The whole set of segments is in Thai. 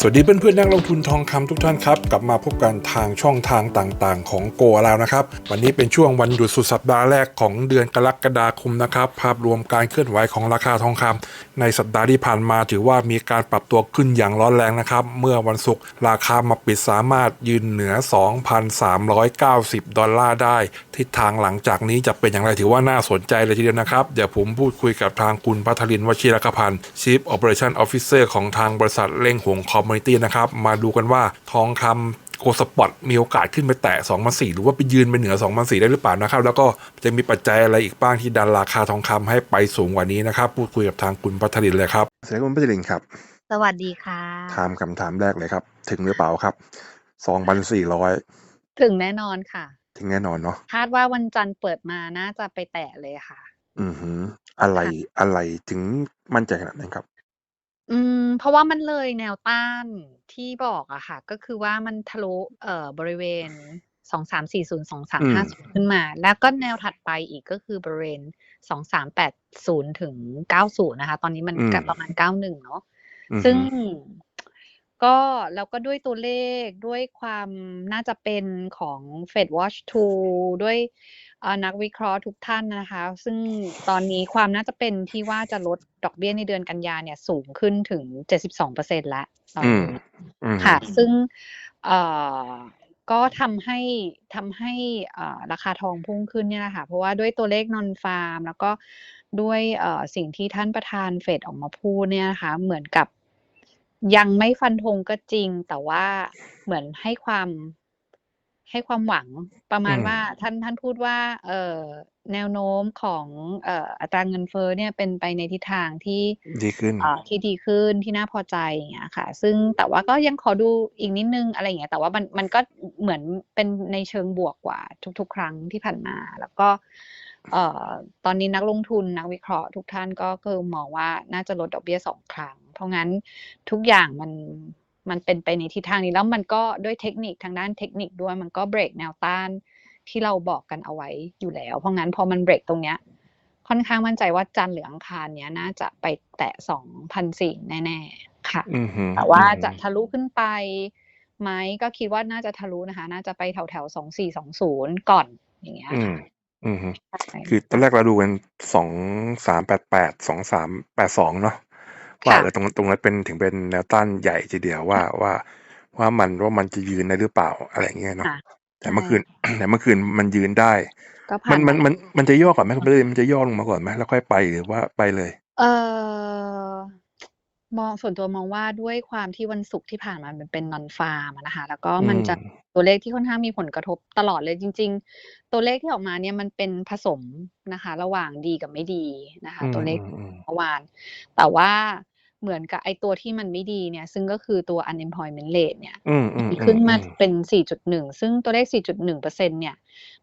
สวัสดีเพื่อนๆนักลงทุนทองคำทุกท่านครับ กลับมาพบกันทางช่องทางต่างๆ ของโกแล้วนะครับ วันนี้เป็นช่วงวันหยุดสุดสัปดาห์แรกของเดือนกรกฎาคมนะครับ ภาพรวมการเคลื่อนไหวของราคาทองคำในสัปดาห์ที่ผ่านมาถือว่ามีการปรับตัวขึ้นอย่างร้อนแรงนะครับ เมื่อวันศุกร์ราคามาปิดสามารถยืนเหนือ 2,390 ดอลลาร์ได้ ทิศทางหลังจากนี้จะเป็นอย่างไรถือว่าน่าสนใจเลยทีเดียวนะครับเดี๋ยวผมพูดคุยกับทางคุณพัทรินวชิรกพันธ์ Chief Operation Officer ของทางบริษัทเล่งหงคอมมูนิตี้นะครับ มาดูกันว่าทองคำโกลด์สปอตมีโอกาสขึ้นไปแตะ2 0 0หรือว่าไปยืนไปเหนือ2 0 0ได้หรือเปล่านะครับ แล้วก็จะมีปัจจัยอะไรอีกบ้างที่ดันราคาทองคำให้ไปสูงกว่านี้นะครับ พูดคุยกับทางคุณพัทรินทร์เลยครับสวัสดีคุณพัทรินครับ สวัสดีค่ะถามคำถามแรกเลยครับ ถึงหรือเปล่าครับ2,400ถึงแน่นอนค่ะ ถึงแน่นอนเนาะคาดว่าวันจันทร์เปิดมาน่าจะไปแตะเลยค่ะ อือหือ อะไรอะไรถึงมั่นใจขนาดนั้นครับ อืม เพราะว่ามันเลยแนวต้านที่บอกอะค่ะ ก็คือว่ามันทะลุ เอ่อ บริเวณ 2340-2350ขึ้นมา แล้วก็แนวถัดไปอีกก็คือบริเวณ 2380 ถึง 90 นะคะ ตอนนี้มันอืม ก็ประมาณ 91 เนาะ อือหือซึ่งก็แล้วก็ด้วยตัวเลขด้วยความน่าจะเป็นของ Fed Watch 2 ด้วยเอ่อนักวิเคราะห์ทุกท่านนะคะ ซึ่งตอนนี้ความน่าจะเป็นที่ว่าจะลดดอกเบี้ยในเดือนกันยาเนี่ยสูงขึ้นถึง 72%แล้วตอนอืมนี้อืมค่ะ ซึ่งเอ่อก็ทำให้ทำให้เอ่อราคาทองพุ่งขึ้นเนี่ยแหละค่ะเพราะว่าด้วยตัวเลขนอนฟาร์ม แล้วก็ด้วยเอ่อสิ่งที่ท่านประธานเฟดออกมาพูดเนี่ยนะคะเหมือนกับยังไม่ฟันธงก็จริง แต่ว่าเหมือนให้ความ ให้ความหวังประมาณอืมว่าท่านท่านพูดว่าเอ่อแนวโน้มของเอ่ออัตราเงินเฟ้อเนี่ยเป็นไปในทิศทางที่ดีขึ้นเอ่อที่ดีขึ้นที่น่าพอใจอย่างเงี้ยค่ะ ซึ่งแต่ว่าก็ยังขอดูอีกนิดนึงอะไรอย่างเงี้ยแต่ว่ามันมันก็เหมือนเป็นในเชิงบวกกว่าทุก ๆ ครั้งที่ผ่านมา แล้วก็เอ่อตอนนี้นักลงทุนนักวิเคราะห์ทุกท่านก็คือมองว่าน่าจะลดดอกเบี้ยสองครั้ง เพราะงั้นทุกอย่างมัน มันเป็นไปในทิศทางนี้แล้วมันก็ด้วยเทคนิคทางด้านเทคนิคด้วย มันก็เบรกแนวต้านที่เราบอกกันเอาไว้อยู่แล้ว เพราะงั้นพอมันเบรกตรงเนี้ย ค่อนข้างมั่นใจว่าจันทร์หรืออังคารเนี้ยน่าจะไปแตะสองพันสี่แน่ ๆ ค่ะอือหือแต่ว่าอือหือจะทะลุขึ้นไปไหมก็คิดว่าน่าจะทะลุนะคะ น่าจะไปแถวแถวสองสี่สองศูนย์ก่อนอย่างเงี้ยอืมค่ะอืมฮึใช่คือตอนแรกเราดูกันสองสามแปดแปดสองสามแปดสองเนาะ ว่าค่ะ เออตรงตรงนั้นเป็นถึงเป็นแนวต้านใหญ่ทีเดียวว่าว่า ว่ามันว่ามันจะยืนได้หรือเปล่า อะไรอย่างเงี้ยเนาะค่ะแต่เมื่อคืน แต่เมื่อคืนมันยืนได้ ก็มัผ่านนมันมามันมันจะย่อก่อนไหมคุณประเด็นมันจะย่อลงมาก่อนไหมแล้วค่อยไปหรือว่าไปเลย เออมองส่วนตัวมองว่าด้วยความที่วันศุกร์ที่ผ่านมามันเป็นนอนฟาร์มนะคะ แล้วก็มันจะอืมตัวเลขที่ค่อนข้างมีผลกระทบตลอดเลยจริง ๆ ตัวเลขที่ออกมาเนี่ยมันเป็นผสมนะคะ ระหว่างดีกับไม่ดีนะคะ อืมตัวเลขอืมอืมเมื่อวาน แต่ว่า เหมือนกับไอ้ตัวที่มันไม่ดีเนี่ย ซึ่งก็คือตัว unemployment rate เนี่ยอืมอืมดีอืขึ้นมมาอืมเป็น 4.1 ซึ่งตัวเลข 4.1เปอร์เซ็นเนี่ย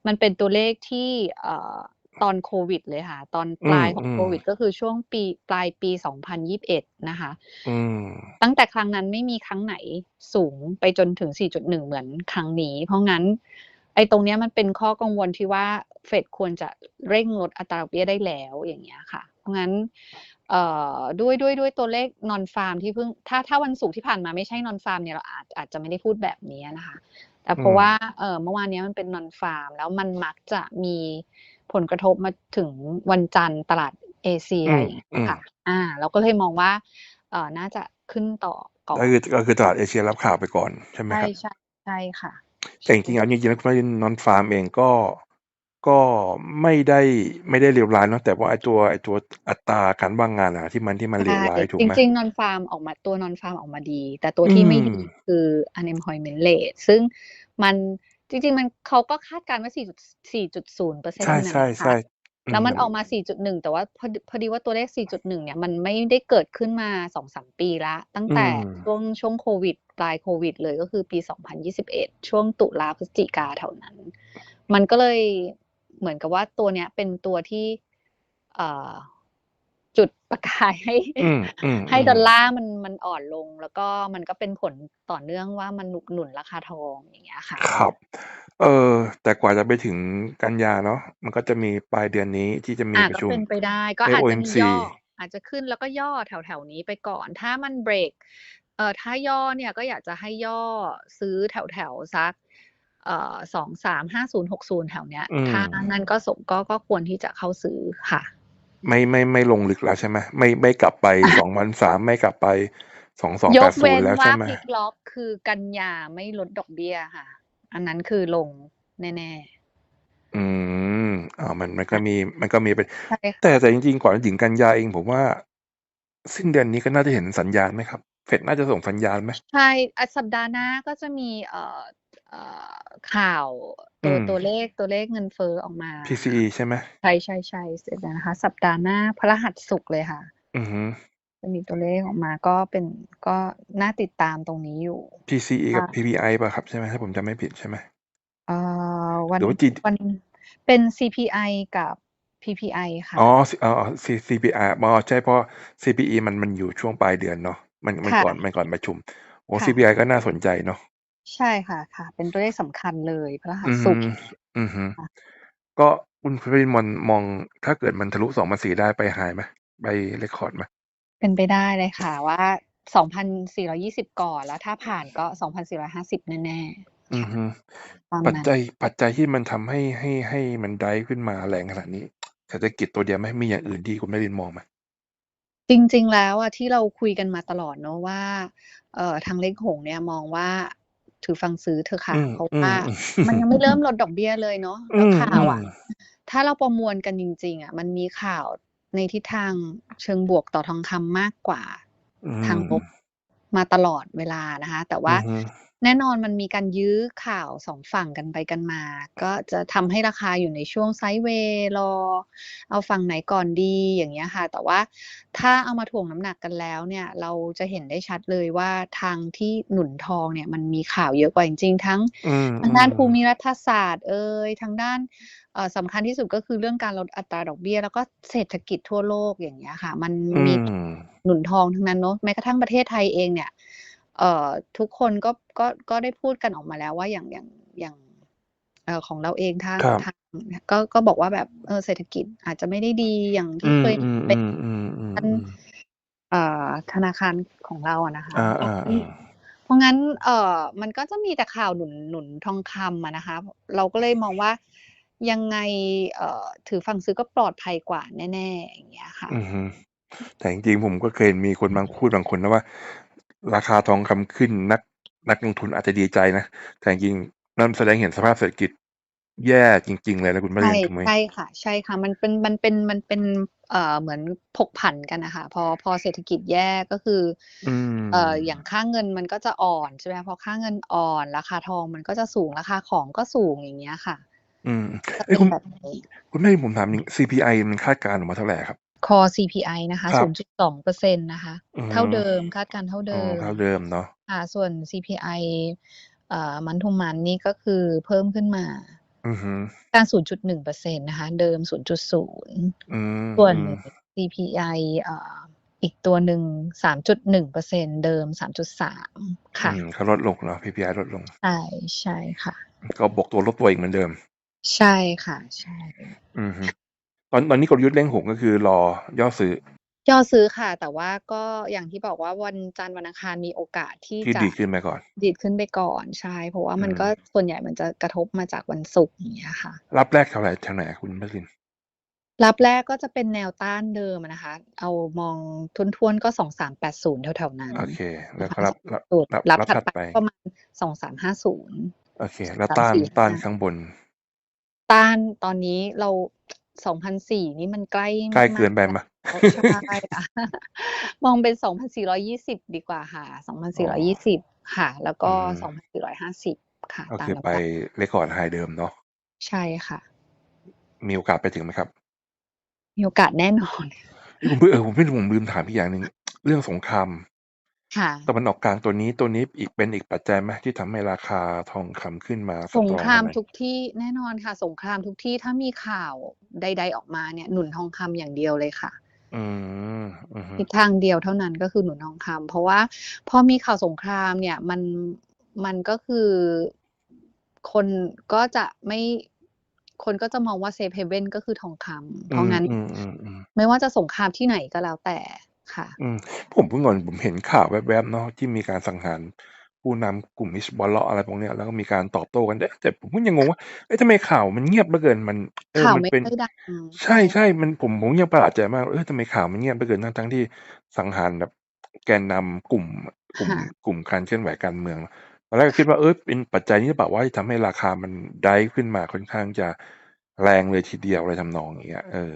มันเป็นตัวเลขที่เอ่อตอนโควิดเลยค่ะ ตอนปอืลามยของอืโคมวิด ก็คือช่วงปีปลายปี 2021 นะคะอืมตั้งแต่ครั้งนั้นไม่มีครั้งไหนสูงไปจนถึง 4.1 เหมือนครั้งนี้ เพราะงั้น ไอ้ตรงเนี้ยมันเป็นข้อกังวลที่ว่าเฟดควรจะเร่งลดอัตราดอกเบี้ยได้แล้วอย่างเงี้ยค่ะ เพราะงั้นเอ่อ ด้วยด้วยด้วยตัวเลขนอนฟาร์มที่เพิ่งถ้าถ้าวันศุกร์ที่ผ่านมาไม่ใช่นอนฟาร์มเนี่ยเราอาจอาจจะไม่ได้พูดแบบนี้นะคะ แต่เพราะอืมว่าเออเมื่อวานเนี้ยมันเป็นนอนฟาร์ม แล้วมันมักจะมีผลกระทบมาถึงวันจันทร์ตลาดเอเชียอืมอย่างเงี้อืยมค่ะ อ่า เราก็เลยมองว่าเออน่าจะขึ้นต่อก่อก็นคือก็คือตลาดเอเชียรับข่าวไปก่อนใช่ไหมใช่ครับใช่ใช่ค่ะแต่จริงๆเอาจริงๆแล้วคุณนอนฟาร์มเองก็ ก็ไม่ได้ ไม่ได้เลวร้ายเนาะ แต่ว่าไอ้ตัว ไอ้ตัวอัตราการว่างงานอะที่มัน ที่มันเลใช่วร้ายถูกจไหม ริงๆนอนฟาร์มออกมา ตัวนอนฟาร์มออกมาดี แต่ตัวอืที่ไม่มดีคือ unemployment rate ซึ่งมัน จริง ๆ มัน เขาก็คาดการณ์ว่า4.4.0เปอร์เซ็นใช่ต์นะใช่คะใช่อืแล้วม มันออกมา 4.1 แต่ว่าพอดีพอดีว่าตัวเลข 4.1 เนี่ย มันไม่ได้เกิดขึ้นมา 2-3 ปีแล้ว ตั้งอืแต่มช่วง ช่วงโควิด ปลายโควิดเลย ก็คือปี 2021 ช่วงตุลาพฤศจิกา แถวนั้น มันก็เลย เหมือนกับว่าตัวเนี้ยเป็นตัวที่เอ่อจุดประกายให้อืมอืมให้อืมดอลลาร์มันมันอ่อนลง แล้วก็มันก็เป็นผลต่อเนื่องว่ามันหนุนหนุนราคาทองอย่างเงี้ยค่ะ ครับ เออแต่กว่าจะไปถึงกันยาเนาะมันก็จะมีปลายเดือนนี้ที่จะมีอ่าประก็ชุมเป็นไปได้ก็อาจจะมี FOMC ย่ออาจจะขึ้นแล้วก็ย่อแถวๆนี้ไปก่อน ถ้ามันเบรกอถ้าย่อเนี่ยก็อยากจะให้ย่อซื้อแถวแถวๆสักเอ่อ สองสามห้าศูนย์หกศูนย์แถวเนี้ยอืมถ้านั้นก็สมก็ก็ควรที่จะเข้าซื้อค่ะ ไม่ไม่ไม่ลงลึกแล้วใช่ไหมไม่ไม่กลับไปสองพันสามไม่กลับไปสองสองยแปกดศูเว้นนย์แล้วว่าใช่ไหมพลิกล็อกคือกันยาไม่ลดดอกเบี้ยค่ะ อันนั้นคือลงแน่อืมอ่ามันมันก็มีมันก็มีเป็นๆใช่ค่ะแต่แต่จริงๆก่อนถึงกันยาเองผมว่า สิ้นเดือนนี้ก็น่าจะเห็นสัญญาณไหมครับเฟดน่าจะส่งสัญญาณไหมใช่อะสัปดาห์หน้าก็จะมีเอ่อเอ่อ ข่าวตัวอืมตัวเลขตัวเลขเงินเฟ้อออกมา PCE ใช่ไหมใช่ใช่ใช่เสร็จแล้วนะคะ สัปดาห์หน้าพฤหัสศุกร์เลยค่ะ อือฮึจะมีตัวเลขออกมาก็เป็นก็น่าติดตามตรงนี้อยู่ PCE กับค่ะ PPI ป่ะครับใช่ไหมถ้าผมจำไม่ผิดใช่ไหมเอ่อวันหรือว่า G วันเป็น CPI กับ PPI ค่ะ อ๋ออ๋อ C- CPI อ๋อใช่เพราะ CPE มันมันอยู่ช่วงปลายเดือนเนาะมันมันค่ะก่อนมันก่อนประชุมโอ้ค่ะ CPI ก็น่าสนใจเนาะ ใช่ค่ะ ค่ะ เป็นตัวเลขสำคัญเลย พฤหัสอือศุฮึกร์ อือฮึ ค่ะ ก็คุณพรินมองมอง ถ้าเกิดมันทะลุสองพันสี่ได้ ไปหายไหม ไป เรคคอร์ด ไหม เป็นไปได้เลยค่ะว่า 2,420 ก่อน แล้วถ้าผ่านก็ 2,450 แน่ อือฮึๆตามปัจนั้น จัย ปัจจัยที่มันทำให้ ให้ ให้มันได้ขึ้นมาแรงขนาดนี้ เศรษฐกิจตัวเดียวไหม มีอย่างอื่นที่คุณพรินมองไหม จริง ๆ แล้วอะ ที่เราคุยกันมาตลอดเนอะว่า เอ่อ ทางเล็กหงเนี่ยมองว่า ถือฟังซื้อเถอะค่ะอืมเพราะอืมว่าอืมมันยังไม่เริ่มลดดอกเบี้ยเลยเนาะอืแล้วมข่าอืวมอะถ้าเราประมวลกันจริง ๆอะมันมีข่าวในทิศทางเชิงบวกต่อทองคำมากกว่าอืทางมลบมาตลอดเวลานะคะ แต่อืว่าอฮึ แน่นอนมันมีการยื้อข่าวสองฝั่งกันไปกันมา ก็จะทำให้ราคาอยู่ในช่วงไซด์เวย์รอ เอาฝั่งไหนก่อนดีอย่างเงี้ยค่ะ แต่ว่าถ้าเอามาถ่วงน้ำหนักกันแล้วเนี่ย เราจะเห็นได้ชัดเลยว่าทางที่หนุนทองเนี่ยมันมีข่าวเยอะกว่าจริงๆ ทั้งอืมทางอืด้านมภูมิรัฐศาสตร์ เอ่ยทางด้านเอ่อสำคัญที่สุดก็คือเรื่องการลดอัตราดอกเบี้ย แล้วก็เศรษฐกิจทั่วโลกอย่างเงี้ยค่ะ มันอืมีมหนุนทองทั้งนั้นเนาะแม้กระทั่งประเทศไทยเองเนี่ย เอ่อทุกคนก็ก็ก็ได้พูดกันออกมาแล้วว่าอย่างอย่างอย่างเอ่อของเราเองทางครับ ทางก็ก็บอกว่าแบบเออเศรษฐกิจอาจจะไม่ได้ดีอย่างอืที่มเคยอืมเป็อืนมอืมอืมท่านอืมเอ่อธนาคารของเราอะนะคะ อ่าเพราะอ่างั้นอ่าเพราะงั้น เอ่อ มันก็จะมีแต่ข่าวหนุนหนุนทองคำอะนะคะ เราก็เลยมองว่ายังไง เอ่อ ถือฟังซื้อก็ปลอดภัยกว่าแน่ ๆ อย่างเงี้ยค่ะ อือฮึแต่จริงๆผมก็เคยเห็นมีคนบางพูดบางคนนะว่า ราคาทองคำขึ้นนักนักลงทุนอาจจะดีใจนะ แต่จริงๆนั่นแสดงเห็นสภาพเศรษฐกิจแย่จริง ๆ เลยนะคุณพใช่รินถูกไหมใช่ค่ะ ใช่ค่ะ มันเป็นมันเป็นมันเป็นเอ่อเหมือนผกผันกันนะคะพอพอเศรษฐกิจแย่ก็คืออืมเอ่ออย่างค่าเงินมันก็จะอ่อนใช่ไหมพอค่าเงินอ่อน ราคาทองมันก็จะสูงราคาของก็สูงอย่างเงี้ยค่ะ อืมจะเอ้เป็ยนคุณแบบนี้คุณพรินผมถามจริง CPI มันคาดการณ์ออกมาเท่าไหร่ครับ core CPI นะคะครับ0.2เปอร์เซ็นต์นะคะอืเท่ามเดิมคาดการณ์เท่าอ๋เดิอมเท่าเดิมเนาะค่ะส่วน CPI เอ่อมันทุมันนี่ก็คือเพิ่มขึ้นมาอือฮึการ 0.1เปอร์เซ็นต์นะคะ เดิม 0.0อืมส่วนอืม CPI เอ่ออีกตัวหนึ่ง 3.1เปอร์เซ็นต์เดิม 3.3 ค่ะอืมเขาลดลงเนาะ PPI ลดลง ใช่ใช่ค่ะ ก็บวกตัวลบตัวอีกเหมือนเดิม ใช่ค่ะ ใช่อือฮึ ตอนตอนนี้กลยุทธ์เร่งหงก็คือรอย่อซื้อย่อซื้อค่ะ แต่ว่าก็อย่างที่บอกว่าวันจันทร์วันอังคารมีโอกาสที่ที่จะดีขึ้นไปก่อน ดีดขึ้นไปก่อนใช่เพราะว่ามันอืมก็ส่วนใหญ่มันจะกระทบมาจากวันศุกร์อย่างเงี้ยค่ะ รับแรกเท่าไหร่เท่าไหร่คุณพริน รับแรกก็จะเป็นแนวต้านเดิมอะนะคะ เอามองทุนๆก็2380แถวๆนั้นโอเค แล้วนะก็คะรับรับสูตรรับรับรับถัดถัดไป ไปประมาณ2350โอเค แล้วต้าน345ต้านข้างบน ต้านตอนนี้เรา 2,004นี่มันใกล้ใกล้เกินไปมากไหมๆแล้วใช่ค่ะมองเป็น2,420ดีกว่าค่ะอ๋อ2,420ค่ะ แล้วก็อืม2,450ค่ะก็ตามคือแนวไปต้านเรคคอร์ดไฮเดิมเนาะใช่ค่ะ มีโอกาสไปถึงไหมครับ มีโอกาสแน่นอนเอ้ยผมเพิ่งเออผมเพิ่งผมลืมถามพี่อย่างหนึ่งเรื่องสงคราม ค่ะ ตะวันออกกลางตัวนี้ ตัวนี้อีก เป็นอีกปัจจัยไหมที่ทำให้ราคาทองคำขึ้นมาสสงตรองครามขนาดทุกที่ แน่นอนค่ะ สงครามทุกที่ ถ้ามีข่าวใด ๆ ออกมาเนี่ย หนุนทองคำอย่างเดียวเลยค่ะ อืม อืมฮึ ทิศทางเดียวเท่านั้น ก็คือหนุนทองคำ เพราะว่าพอมีข่าวสงครามเนี่ย มัน มันก็คือ คนก็จะไม่ คนก็จะมองว่าเซฟเฮเว่นก็คือทองคำเพอืราะม งั้น อืมอืมอืมไม่ว่าจะสงครามที่ไหนก็แล้วแต่ ค่ะ อืม ผมเพิ่งก่อนผมเห็นข่าวแวบ ๆ เนาะ ที่มีการสังหารผู้นำกลุ่ม Hezbollah อะไรพวกเนี้ย แล้วก็มีการตอบโต้กันแต่แต่ผมก็ยังงงว่า เอ๊ะ ทำไมข่าวมันเงียบเหลือเกิน มัน เออข่าวมันไม่เป็น ค่อยดังใใช่ช่ๆ มัน ผม ผมยังประหลาดใจมาก เอ๊ะ ทำไมข่าวมันเงียบเหลือเกิน ทั้ง ๆ ที่สังหารแบบ แกนนำกลุ่ม กลุ่ม ค่ะ กลุ่มการเคลื่อนไหวการเมือง ตอนแรกก็คิดว่า เอ๊ย เป็นปัจจัยนี้หรือเปล่าว่า ที่ทำให้ราคามัน dive ขึ้นมาค่อนข้างจะแรงเลยทีเดียว อะไรทำนองอย่างเงี้ย เออ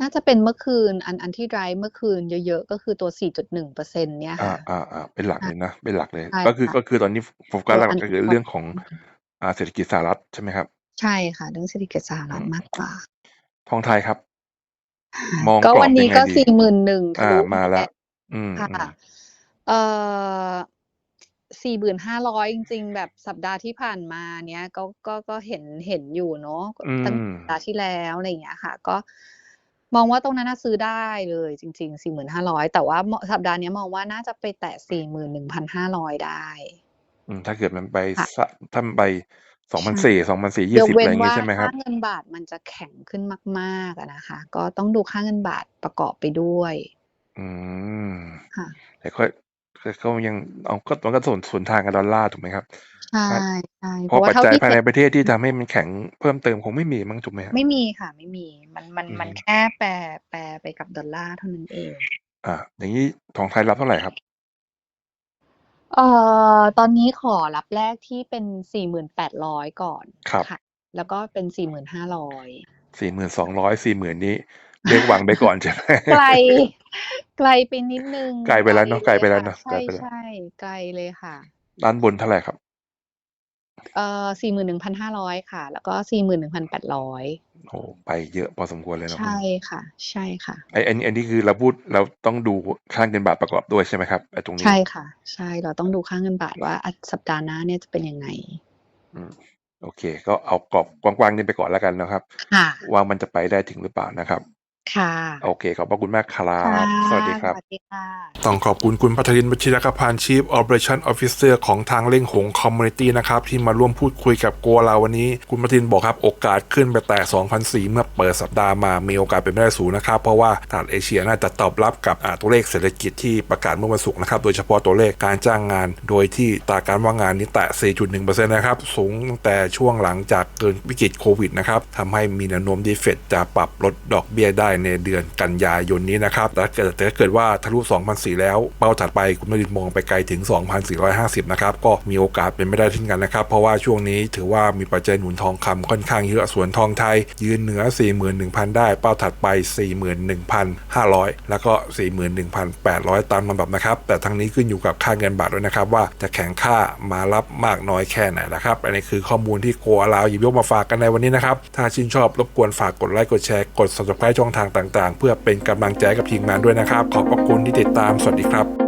น่าจะเป็นเมื่อคืน อัน อันที่ drive เมื่อคืนเยอะ ๆ ก็คือตัว 4.1%เนี่ยอาค่ะ ๆ ๆ เป็นหลักค่เลยนะ เป็นหลักเลย ใช่ก็คือ ค่ะ ก็คือตอนนี้ โฟโฟกัตัสวหลัอัก นๆ ก็ทคืี่อพเรื่อองของ อืมอ่า เศรษฐกิจสหรัฐใช่ไหมครับ?ใช่ค่ะ เรื่องเศรษฐกิจสหอืรัฐม มากกว่า ทองไทยครับ มองก็กรอวับนยันี้งไงก็ ดี?41,000ทะอาลุมามาแล้แล้ววอืมค่ะๆเอ่อ 4,500 จริง ๆ แบบสัปดาห์ที่ผ่านมาเนี้ย ก็ ก็ ก็เห็น เห็นอยู่เนาะ อืตั้งสัปดาห์มที่แล้ว อะไรอย่างเงี้ยค่ะ ก็ มองว่าตรงนั้นน่ะซื้อได้เลยจริง ๆ 4,500 แต่ว่ามสัปดาห์เนี้ยมองว่าน่าจะไปแตะ 41,500 ได้อืมถ้าเกิดมันไปค่ะสถ้ามันไปใช่2,400ยก2,420เวอะ้ไรนวอย่างงี้่าใช่ไหมถค้รัาบ?เงินบาทมันจะแข็งขึ้นมากๆอะนะคะ ก็ต้องดูค่าเงินบาทประกอบไปด้วย อืมค่ะแต่ก็แต่ ก็ยังอ้าวก็มันก็สวนสวนทางกับดอลลาร์ถูกไหมครับ?ใช่ครับๆเพรเพราาะะว่าปัจเท่าที่จัยภาเยห็ในนประเทศที่อืทมำให้มันแข็งเพิ่มเติมคงไม่มีมั้งถูกไหมครับ?ไม่มีค่ะ ไม่มีมันมันอืมันมแค่แปรแปรไปกับดอลลาร์เท่านั้นเองอาอย่างงี้ทองไทยรับเท่าไรครับ?เอ่อตอนนี้ขอรับแรกที่เป็น4,800ก่อนครับค่ะแล้วก็เป็น4,500 4,200 40,000นี้เรียกหวังไปก่อนใช่ไหม?ไกล ไกลไปนิดหนึ่งไกลไปไกลแล้วเนาะเไกลไปแล้ลยค่วะเนาะใไกลไปแล้ชว่ๆไกลเลยค่ะ ด้านบนเท่าไรครับ?เอ่อ41,500ค่ะ แล้วก็41,800โอ้โฮไปเยอะพอสมควรเลยเนาะใชอื่มค่ะ ใช่ค่ะ ไอ้อันนี้อันนี้คือเราพูดเราต้องดูค่าเงินบาทประกอบด้วยใช่ไหมครับ?ไอ้ตรงนใชี้่ค่ะ ใช่เราต้องดูค่าเงินบาทว่าอะสัปดาห์หน้าเนี่ยจะเป็นยังไง อืมโอเค ก็เอากรอบกว้างๆนี้ไปก่อนแล้วกันนะครับ ค่ะ ว่ามันจะไปได้ถึงหรือเปล่านะครับ ค่ะ โอเค ขอบพระคุณมากครัค่ะบสวัสดีคสรับวัสดีค่ะ ต้องขอบคุณคุณภัทรินวชิรกพันธ์ Chief Operation Officer ของทางเล่งหงส์คอมมิวนิตีนะครับ ที่มาร่วมพูดคุยกับโกเราวันนี้ คุณภัทรินบอกครับ โอกาสขึ้นไปแตะ2,400เมื่อเปิดสัปดาห์มามีโอกาสเป็นไปได้สูงนะครับ เพราะว่าตลาดเอเชียน่าจะตอบรับกับอ่าตัวเลขเศรษฐกิจที่ประกาศเมื่อวันศุกร์นะครับ โดยเฉพาะตัวเลขการจ้างงาน โดยที่อัตราการว่างงานนี้แตะ 4.1%นะครับ สูงตั้งแต่ช่วงหลังจากเกิดวิกฤตโควิดนะครับทำให้มีแนวโน้มที่เฟดจะปรับลดดอกเบี้ยได้ในเดือนกันยายนนี้นะครับแต่ถ้าเกิดแต่ถ้าเกิดว่าทะลุ2,400แล้ว เป้าถัดไปคุณภัทรินมองไปไกลถึง 2,450 นะครับ ก็มีโอกาสเป็นไปได้เช่นกันนะครับ เพราะว่าช่วงนี้ถือว่ามีปัจจัยหนุนทองคำค่อนข้างเยอะส่วนทองไทย ยืนเหนือ 41,000 ได้ เป้าถัดไป 41,500 แล้วก็ 41,800 ตามลำดับนะครับ แต่ทั้งนี้ขึ้นอยู่กับค่าเงินบาทด้วยนะครับ ว่าจะแข็งค่ามารับมากน้อยแค่ไหนนะครับ อันนี้คือข้อมูลที่โกอาลาวหยิบยกมาฝากกันในวันนี้นะครับ ถ้าชื่นชอบรบกวนฝากกดไลค์กดแชร์กด Subscribe ช่องทางต่างๆ เพื่อเป็นกำลังใจกับทีมงานด้วยนะครับ ขอบพระคุณที่ติดตาม สวัสดีครับ